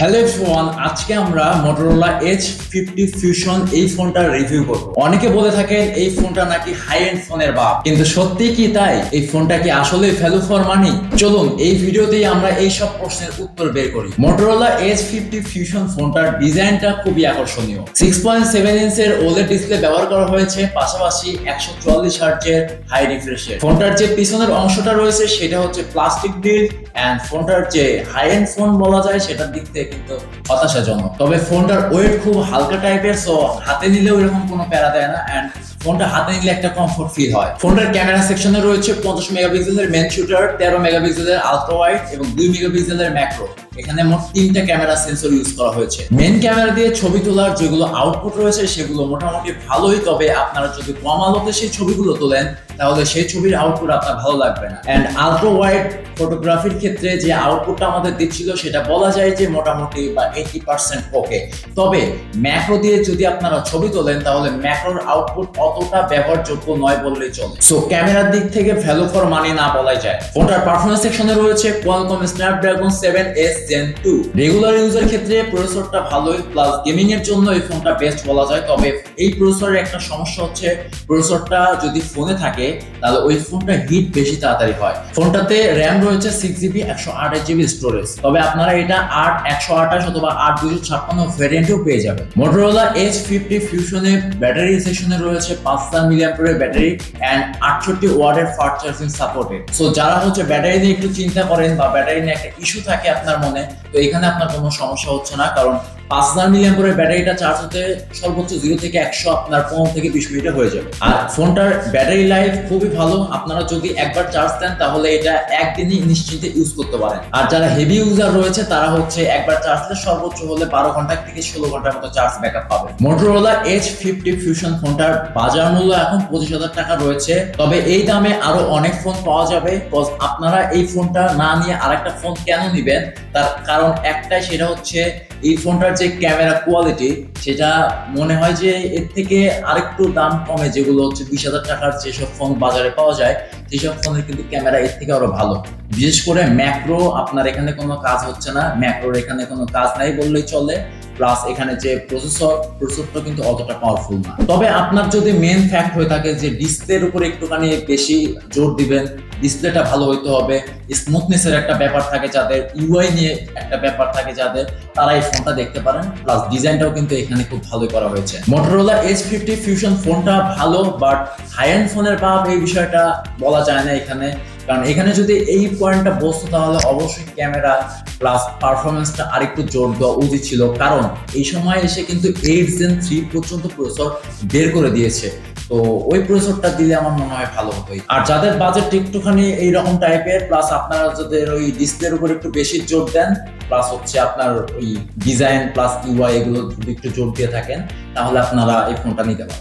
Hello everyone আজকে আমরা Motorola H fifty fusion এই ফোনটার রিভিউ করব। অনেকে বলে থাকেন এই ফোনটা নাকি হাই এন্ড ফোনের বাপ, কিন্তু সত্যি কি তাই? এই ফোনটা কি আসলে ভ্যালু ফর মানি চলুন, এই ভিডিওতেই আমরা এই সব প্রশ্নের উত্তর বের করি। মোটরোলা এইচ ফিফটি ফিউশন ফোনটার ডিজাইনটা খুবই আকর্ষণীয়। সিক্স পয়েন্ট সেভেন ইঞ্চের ওলেড ডিসপ্লে ব্যবহার করা হয়েছে, পাশাপাশি একশো চুয়াল্লিশ হার্জের হাই রিফ্রেশের ফোনটার যে পিছনের অংশটা রয়েছে, সেটা হচ্ছে প্লাস্টিক বিল্ড অ্যান্ড ফোনটার যে হাই এন্ড ফোন বলা যায়, সেটার দিক থেকে কিন্তু হতাশাজনক। তবে ফোনটার ওয়েট খুব হালকা টাইপের সো হাতে নিলেও এরকম কোনো প্যারা দেয় না। অ্যান্ড ফোনটা হাতে নিলে একটা কমফোর্ট ফিল হয়। ফোনটার ক্যামেরা সেকশনে রয়েছে পঞ্চাশ মেগাপিক্সেলের মেন শুটার তেরো মেগাপিক্সেলের আলট্রা ওয়াইড এবং দুই মেগাপিক্সেলের ম্যাক্রো এখানে মোট তিনটা ক্যামেরা সেন্সর ইউজ করা হয়েছে। মেন ক্যামেরা দিয়ে ছবি তোলার যেগুলো আউটপুট রয়েছে, সেগুলো মোটামুটি ভালোই, তবে আপনারা যদি কম আলোতে সেই ছবিগুলো তোলেন, তাহলে সেই ছবির আউটপুট আপনার ভালো লাগবে না। অ্যান্ড আলট্রা ওয়াইড ফটোগ্রাফির ক্ষেত্রে যে আউটপুটটা আমাদের দিচ্ছিল, সেটা বলা যায় যে মোটামুটি বা এইটি পার্সেন্ট ওকে তবে ম্যাক্রো দিয়ে যদি আপনারা ছবি তোলেন, তাহলে ম্যাক্রোর আউটপুট অতটা ব্যবহারযোগ্য নয় বললেই চলে। সো ক্যামেরার দিক থেকে ভ্যালু ফর মানি না বলাই যায়। ফোনটার পারফরমেন্স সেকশনে রয়েছে Qualcomm Snapdragon seven S Gen regular user ক্ষেত্রে প্রসেসরটা ভালোই প্লাস গেমিং এর জন্য এই ফোনটা বেস্ট বলা যায়। তবে এই প্রসেসরের একটা সমস্যা হচ্ছে প্রসেসরটা যদি ফোনে থাকে, তাহলে ওই ফোনটা হিট বেশি তাড়াতাড়ি হয়। ফোনটাতে র্যাম রয়েছে সিক্স জিবি একশো আঠাশ জিবি স্টোরেজ তবে আপনারা এটা আট, একশো আঠাশ অথবা আট দুশো ছাপ্পান্ন পেয়ে যাবেন। মোটরোলা এইচ ফিফটি ফিউশনে ব্যাটারি সেকশনে রয়েছে পাঁচ হাজার ব্যাটারি অ্যান্ড আটষট্টি ওয়ার্ডের ফাস্ট চার্জিং সাপোর্টেড সো যারা হচ্ছে ব্যাটারি নিয়ে একটু চিন্তা করেন বা ব্যাটারি নিয়ে একটা ইস্যু থাকে আপনার মনে, তো এখানে আপনার কোনো সমস্যা হচ্ছে না, কারণ পাঁচ হাজার মিলিয়াম্পের ব্যাটারিটা চার্জ হতে সর্বোচ্চ জিরো থেকে একশো, আপনার পনেরো থেকে বিশ মিনিটে হয়ে যাবে। আর ফোনটার ব্যাটারি লাইফ খুবই ভালো। আপনারা যদি একবার চার্জ দেন, তাহলে এটা একদিনই নিশ্চিন্তে ইউজ করতে পারেন। আর যারা হেভি ইউজার রয়েছে, তারা হচ্ছে একবার চার্জ দিলে সর্বোচ্চ হলে বারো ঘণ্টা থেকে ষোলো ঘণ্টার মতো চার্জ ব্যাকআপ পাবে। মোটরোলা এইচ ফিফটি ফিউশন ফোনটার বাজার মূল্য এখন পঁচিশ হাজার টাকা রয়েছে। তবে এই দামে আরও অনেক ফোন পাওয়া যাবে। আপনারা এই ফোনটা না নিয়ে আরেকটা ফোন কেন নিবেন? তার কারণ একটাই, সেটা হচ্ছে এই ফোনটার যে ক্যামেরা কোয়ালিটি সেটা মনে হয় যে এর থেকে আরেকটু দাম কমে, যেগুলো হচ্ছে বিশ হাজার টাকার যেসব ফোন বাজারে পাওয়া যায়, সেসব ফোনের কিন্তু ক্যামেরা এর থেকে আরও ভালো। বিশেষ করে ম্যাক্রো আপনার এখানে কোনো কাজ হচ্ছে না ম্যাক্রোর এখানে কোনো কাজ নাই বললেই চলে। প্লাস এখানে যে প্রসেসর প্রসেসরটা কিন্তু অতটা পাওয়ারফুল না। তবে আপনার যদি মেন ফ্যাক্ট হয়ে থাকে যে ডিসপ্লের উপরে একটুখানি বেশি জোর দিবেন ডিসপ্লেটা ভালো হইতে হবে। স্মুথনেসের একটা ব্যাপার থাকে যাদের ইউআই নিয়ে একটা ব্যাপার থাকে যাদের, তারা এই ফোনটা দেখতে পারেন। প্লাস ডিজাইনটাও কিন্তু এখানে খুব ভালো করা হয়েছে। মোটরোলা এইচ ফিফটি ফিউশন ফোনটা ভালো বাট হাই ফোনের বাপ এই বিষয়টা বলা যায় না এখানে। কারণ এখানে যদি এই পয়েন্টটা বসতো, তাহলে অবশ্যই ক্যামেরা প্লাস পারফরমেন্সটা আরেকটু জোর দেওয়া উচিত ছিল। কারণ এই সময় এসে কিন্তু এইট জেন থ্রি পর্যন্ত প্রসেসর বের করে দিয়েছে। তো ওই প্রসেসরটা দিলে আমার মনে হয় ভালো হতোই আর যাদের বাজেট একটুখানি এইরকম টাইপের প্লাস আপনারা যাদের ওই ডিসপ্লের উপর একটু বেশি জোর দেন প্লাস হচ্ছে আপনার ওই ডিজাইন প্লাস ইউআই এগুলো একটু জোর দিয়ে থাকেন, তাহলে আপনারা এই ফোনটা নিতে পারেন